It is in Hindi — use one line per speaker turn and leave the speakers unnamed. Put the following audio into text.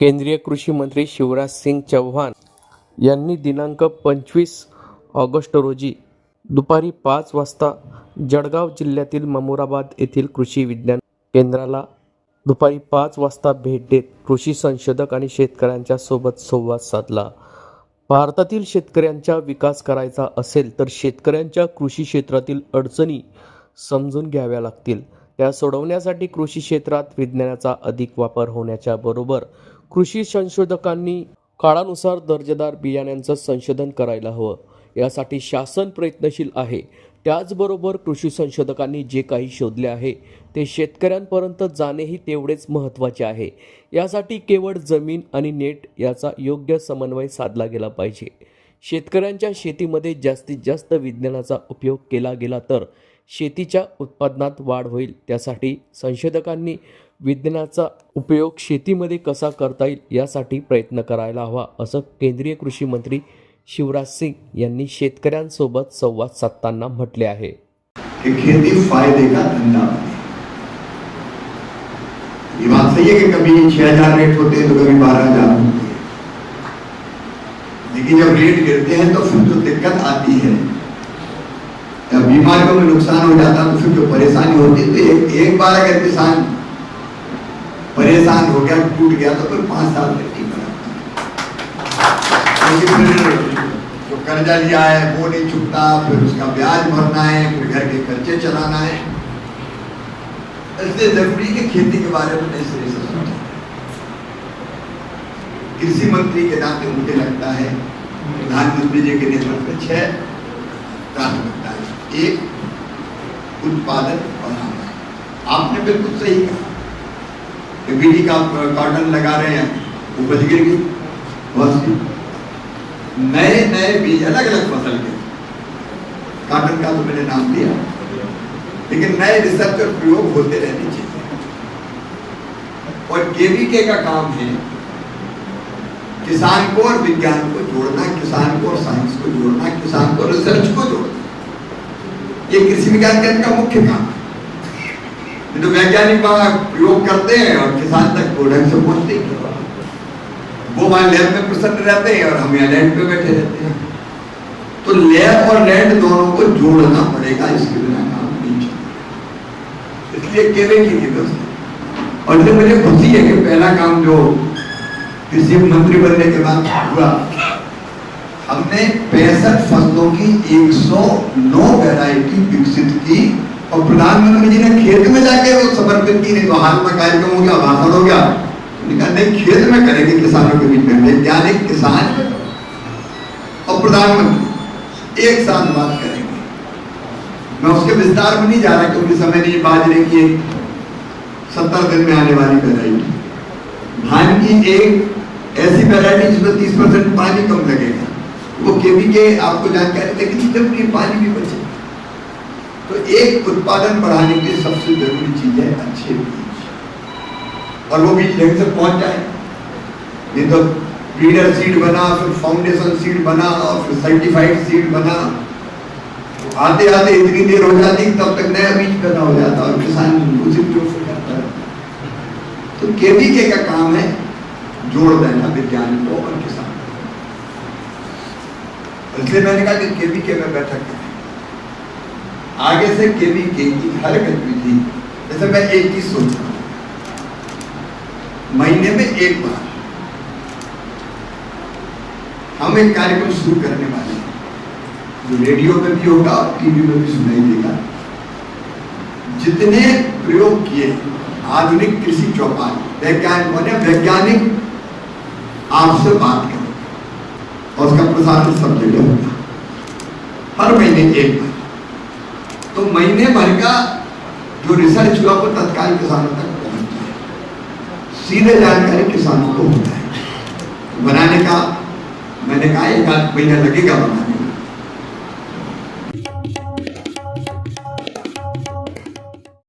केंद्रीय कृषी मंत्री शिवराज सिंग चौहान यांनी दिनांक पंचवीस ऑगस्ट रोजी दुपारी पाच वाजता जळगाव जिल्ह्यातील ममुराबाद येथील कृषी विज्ञान केंद्राला दुपारी पाच वाजता भेट देत कृषी संशोधक आणि शेतकऱ्यांच्या सोबत संवाद साधला. भारतातील शेतकऱ्यांचा विकास करायचा असेल तर शेतकऱ्यांच्या कृषी क्षेत्रातील अडचणी समजून घ्याव्या लागतील. त्या सोडवण्यासाठी कृषी क्षेत्रात विज्ञानाचा अधिक वापर होण्याच्या बरोबर कृषी संशोधकांनी काळानुसार दर्जेदार बियाण्यांचं संशोधन करायला हवं. यासाठी शासन प्रयत्नशील आहे. त्याचबरोबर कृषी संशोधकांनी जे काही शोधले आहे ते शेतकऱ्यांपर्यंत जाणेही तेवढेच महत्त्वाचे आहे. यासाठी केवळ जमीन आणि नेट याचा योग्य समन्वय साधला गेला पाहिजे. शेतकऱ्यांच्या शेतीमध्ये जास्तीत जास्त विज्ञानाचा उपयोग केला गेला तर शेतीच्या उत्पादनात वाढ होईल. त्यासाठी संशोधकांनी विज्ञानाचा उपयोग शेतीमध्ये कसा करता येईल यासाठी प्रयत्न करायला हवा असं केंद्रीय कृषी मंत्री शिवराज सिंग यांनी शेतकऱ्यांसोबत संवाद साधताना म्हटले आहे.
कि खेती फायदे का धंधा ये बात सही है कि कभी छह हजार रेट होते हैं तो कभी बारह हजार होते? हैं लेकिन जब रेट गिरते हैं तो फिर तो दिक्कत आती है। जब बीमारियों में नुकसान हो जाता है तो फिर जो परेशानी होती है तो एक, एक बार अगर किसान परेशान हो गया टूट गया तो फिर पाँच साल तक नहीं बना जो कर्जा लिया है वो नहीं चुकता फिर उसका ब्याज भरना है फिर घर के खर्चे चलाना है। इसलिए ज़रूरी है खेती के बारे में नए सिरे से सोचें कृषि मंत्री के नाते मुझे लगता है प्रधानमंत्री जी के नेतृत्व छह प्राथमिकताएँ एक उत्पादन बढ़ाना आपने बिल्कुल सही कहा। बीड़ी का कॉटन लगा रहे हैं, उपज गिर गई बहुत सी नए नए बीज अलग अलग फ़सल के। कॉटन का तो मैंने नाम दिया। लेकिन नए रिसर्च और प्रयोग होते रहने चाहिए। और केवीके का काम है किसान को और विज्ञान को जोड़ना, किसान को और साइंस को जोड़ना, किसान को रिसर्च को जोड़ना। ये कृषि विज्ञान केंद्र का मुख्य काम है तो वैज्ञानिक वहाँ प्रयोग करते हैं और किसान तक प्रोडक्ट से पहुँचते हैं। वो वहाँ लैब में प्रसन्न रहते हैं और हम यहाँ लैंड पे बैठे रहते हैं। तो लैब और लैंड दोनों को जोड़ना पड़ेगा, इसके बिना काम नहीं चलेगा इसलिए केवे की व्यवस्था। और इसलिए मुझे खुशी है कि पहला काम जो कृषि मंत्री बनने के बाद हुआ हमने पैंसठ फ़सलों की 109 वैरायटी विकसित की और प्रधानमंत्री जी ने खेत में जाके वो समर्पित की, नहीं तो हाल में कार्यक्रम हो गया, भाषण हो गया। नहीं, खेत में करेंगे किसानों के बीच में वैज्ञानिक किसान और प्रधानमंत्री एक साथ बात करेंगे। मैं उसके विस्तार में नहीं जा रहा क्योंकि समय नहीं बाजरे की एक सत्तर दिन में आने वाली वैरायटी धान की एक ऐसी वैरायटी जिसमें तीस परसेंट पानी कम लगेगा। वो केवी आपको जानकारी लेकिन जब पानी भी बचे तो एक उत्पादन बढ़ाने के लिए सबसे ज़रूरी चीज़ है अच्छे बीज। और वो बीज ढंग से पहुँच जाए। नहीं तो ब्रीडर सीड बना, फिर फाउंडेशन सीड बना, और फिर सर्टिफाइड सीड बना। आते आते इतनी देर हो जाती, तब तक नया बीज पैदा हो जाता, और किसान उसी उपयोग से करता है। तो केवीके का काम है? जोड़ देना विज्ञान को और किसान इसलिए मैंने कहा कि केवीके में बैठक आगे से केवीके की हर गतिविधि जैसे मैं एक चीज़ सोच रहा हूँ। महीने में एक बार हम एक कार्यक्रम शुरू करने वाले हैं। जो रेडियो पे भी होगा और टीवी में भी सुनाई देगा। जितने प्रयोग किए आधुनिक कृषि चौपाल, वैज्ञानिकों ने, वैज्ञानिक आपसे बात करें। और उसका प्रसारण सब जगह हर महीने एक। बार तो महीने भर का जो रिसर्च हुआ, वो तत्काल किसानों तक पहुँचता है। सीधे जानकारी किसानों को होता है। बनाने का, मैंने कहा, एक आध महीना लगेगा बनाने